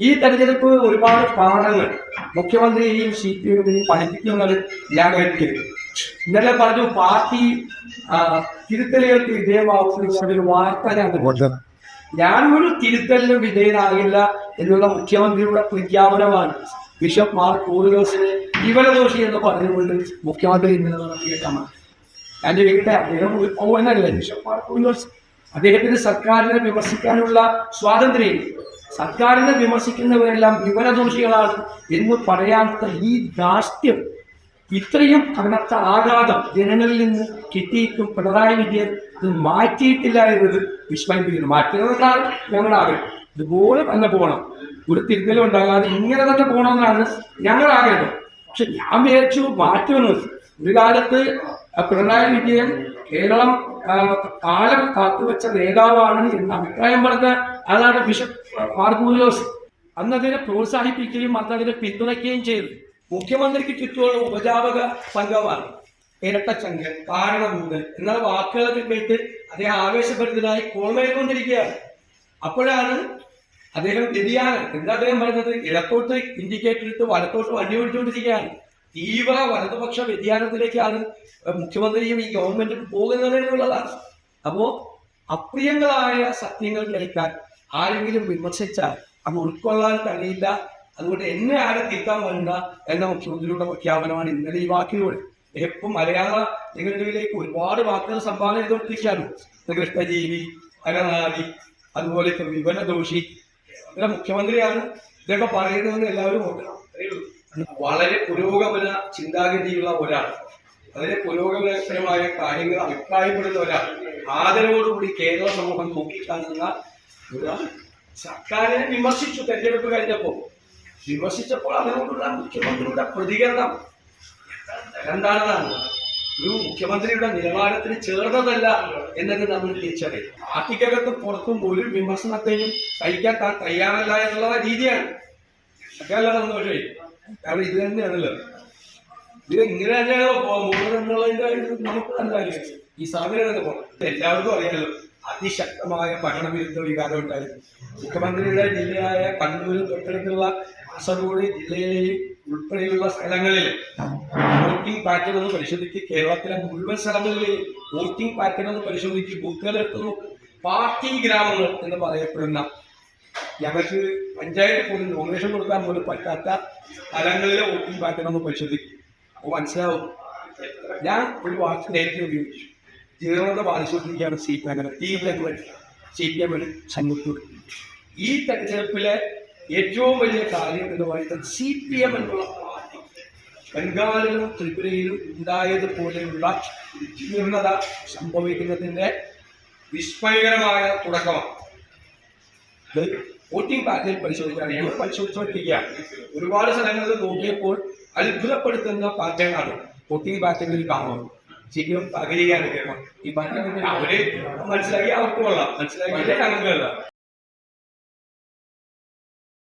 ഈ തെരഞ്ഞെടുപ്പ് ഒരുപാട് പാഠങ്ങൾ മുഖ്യമന്ത്രിയെയും സി പി എമ്മിനെയും പഠിപ്പിക്കുന്നത് ഞാൻ കേട്ടിട്ടുണ്ട് ഇന്നലെ പറഞ്ഞു പാർട്ടി തിരുത്തലുകൾക്ക് വിധേയമാവുന്ന ഒരു വാർത്ത ഞാൻ ഞാൻ ഒരു തിരുത്തലിന് വിധേയനാകില്ല എന്നുള്ള മുഖ്യമന്ത്രിയുടെ പ്രഖ്യാപനമാണ് ബിഷപ്പ് മാർ കൂറുദോസിനെ വിവരദോഷി എന്ന് പറഞ്ഞുകൊണ്ട് മുഖ്യമന്ത്രി ഇന്നലെ നടത്തിയ ശ്രമം എന്റെ വീട്ടിലെ അദ്ദേഹം ഒരു പൗരനല്ല ബിഷപ്പ് മാർ കൂറുദോസ് അദ്ദേഹത്തിന് സർക്കാരിനെ വിമർശിക്കാനുള്ള സ്വാതന്ത്ര്യം സർക്കാരിനെ വിമർശിക്കുന്നവരെല്ലാം വിവരദോഷികളാണ് എന്ന് പറയാത്ത ഈ ധാർഷ്ട്യം ഇത്രയും കനത്ത ആഘാതം ജനങ്ങളിൽ നിന്ന് കിട്ടിയിട്ടും പിണറായി വിജയൻ ഇത് മാറ്റിയിട്ടില്ല എന്നത് വിസ്മയിപ്പിക്കുന്നു ഞങ്ങൾ ആഗ്രഹം. ഇതുപോലെ തന്നെ പോകണം. ഒരു തിരുത്തലും ഉണ്ടാകാതെ ഇങ്ങനെ തന്നെ പോകണമെന്നാണ് ഞങ്ങൾ ആഗ്രഹം. പക്ഷെ ഞാൻ വിചാരിച്ചു മാറ്റുമെന്ന്. ഒരു കാലത്ത് പിണറായി വിജയൻ കേരളം കാലം കാത്തുവെച്ച നേതാവാണ് എന്ന അഭിപ്രായം പറഞ്ഞ ആളാണ് ബിഷപ്പ് മാർഗൂലിയോസ് അന്ന് അതിനെ പ്രോത്സാഹിപ്പിക്കുകയും അന്ന് അതിനെ പിന്തുണയ്ക്കുകയും ചെയ്തു. മുഖ്യമന്ത്രിക്ക് ചുറ്റുമുള്ള ഉപജാപക സംഘമാണ് ഇരട്ടച്ചങ്കൻ കാരണഭൂതൻ എന്നുള്ള വാക്കുകളൊക്കെ കേട്ട് അദ്ദേഹം ആവേശഭരിതനായി കോൾമേക്കൊണ്ടിരിക്കുകയാണ് അപ്പോഴാണ് അദ്ദേഹം വ്യതിയാനം എന്താ അദ്ദേഹം പറയുന്നത്? ഇടത്തോട്ട് ഇൻഡിക്കേറ്റർ ഇട്ട് വലത്തോട്ട് വണ്ടി ഓടിച്ചുകൊണ്ടിരിക്കുകയാണ്. തീവ്ര വലതുപക്ഷ വ്യതിയാനത്തിലേക്കാണ് മുഖ്യമന്ത്രിയും ഈ ഗവൺമെന്റും പോകുന്നത് എന്നുള്ളതാണ്. അപ്പോ അപ്രിയങ്ങളായ സത്യങ്ങൾ കേൾക്കാൻ ആരെങ്കിലും വിമർശിച്ചാൽ അത് ഉൾക്കൊള്ളാൻ കഴിയില്ല. അതുകൊണ്ട് എന്നെ ആരെ തീർക്കാൻ വേണ്ട എന്ന മുഖ്യമന്ത്രിയുടെ പ്രഖ്യാപനമാണ് ഇന്നലെ ഈ വാക്കിലൂടെ. എപ്പം മലയാള നിഘണ്ടുവിലേക്ക് ഒരുപാട് വാക്കുകൾ സംഭാവന ചെയ്തുകൊണ്ടിരിക്കുകയാണ്. കൃഷ്ണജീവി അരനാടി അതുപോലെ വിവരദോഷി ഇവിടെ മുഖ്യമന്ത്രിയാണ് ഇതൊക്കെ പറയുന്നതെന്ന് എല്ലാവരും ഓർക്കണം. വളരെ പുരോഗമന ചിന്താഗതിയുള്ള ഒരാൾ. വളരെ പുരോഗമനപരമായ കാര്യങ്ങൾ അഭിപ്രായപ്പെടുന്ന ഒരാൾ. ആദരവോടുകൂടി കേരള സമൂഹം നോക്കിക്കാണുന്ന സർക്കാരിനെ വിമർശിച്ചു തെരഞ്ഞെടുപ്പ് കഴിഞ്ഞപ്പോൾ. വിമർശിച്ചപ്പോൾ അതിനോടുള്ള മുഖ്യമന്ത്രിയുടെ പ്രതികരണം. എന്താണെന്നാണ് ഒരു മുഖ്യമന്ത്രിയുടെ നിലവാരത്തിന് ചേർന്നതല്ല എന്നത് നമ്മൾ തിരിച്ചറിയും പാർട്ടിക്കകത്ത് പുറത്തും ഒരു വിമർശനത്തെയും സഹിക്കാൻ താൻ തയ്യാറല്ല എന്നുള്ള രീതിയാണ്. ഒക്കെയല്ല പക്ഷേ കാരണം ഇത് തന്നെയാണല്ലോ. ഇത് ഇങ്ങനെ തന്നെയാണോ? പോകുന്നത് എന്നുള്ളതിന്റെ നമുക്ക് എന്തായാലും ഈ സാധനം പോകണം എല്ലാവർക്കും അറിയാലോ. അതിശക്തമായ ഭരണവിരുദ്ധ വികാരം ഉണ്ടായിരുന്നു. മുഖ്യമന്ത്രിയുടെ ജില്ലയായ കണ്ണൂരും തൊട്ടടുത്തുള്ള കാസർഗോഡ് ജില്ലയിലെയും ഉൾപ്പെടെയുള്ള സ്ഥലങ്ങളിൽ വോട്ടിംഗ് പാറ്റേൺ ഒന്ന് പരിശോധിച്ച് കേരളത്തിലെ മുഴുവൻ സ്ഥലങ്ങളിലെയും വോട്ടിംഗ് പാറ്റേൺ ഒന്ന് പരിശോധിച്ച് ബൂത്തുകളെത്തുന്നു പാർട്ടി ഗ്രാമങ്ങൾ എന്ന് പറയപ്പെടുന്ന ഞങ്ങൾക്ക് പഞ്ചായത്ത് പോലും നോമിനേഷൻ കൊടുക്കാൻ പോലും പറ്റാത്ത സ്ഥലങ്ങളിലെ വോട്ടിംഗ് പാറ്റേൺ ഒന്ന് പരിശോധിക്കും. മനസ്സിലാവും. ഞാൻ ഒരു വാക്ക് നേരത്തെ ഉപയോഗിച്ചു. ജീവനത ബാധിച്ചുകൊണ്ടിരിക്കുകയാണ് സി പി അങ്ങനെ തീവിലേക്ക് എം സി പി എം സംഘത്തു ഈ തെരഞ്ഞെടുപ്പിലെ ഏറ്റവും വലിയ കാര്യം എന്ന് പറയുന്നത് സി പി എം എന്നുള്ള പാർട്ടി ബംഗാളിലും ത്രിപുരയിലും ഉണ്ടായതുപോലെയുള്ള ജീർണത സംഭവിക്കുന്നതിന്റെ വിസ്മയകരമായ തുടക്കമാണ്. വോട്ടിംഗ് പാറ്റേൺ പരിശോധിക്കാൻ ഞങ്ങൾ പരിശോധിച്ചുകൊണ്ടിരിക്കുകയാണ്. ഒരുപാട് സ്ഥലങ്ങളിൽ നോക്കിയപ്പോൾ അത്ഭുതപ്പെടുത്തുന്ന പാറ്റേണാണ് വോട്ടിംഗ് പാറ്റേണിൽ കാണുന്നത്. ശരിക്കും പകരിയാണ് ഈ പാറ്റേൺ അവർ മനസ്സിലാക്കി അവർക്ക് കൊള്ളാം. മനസ്സിലാക്കിയില്ലേ ഞങ്ങൾക്കല്ല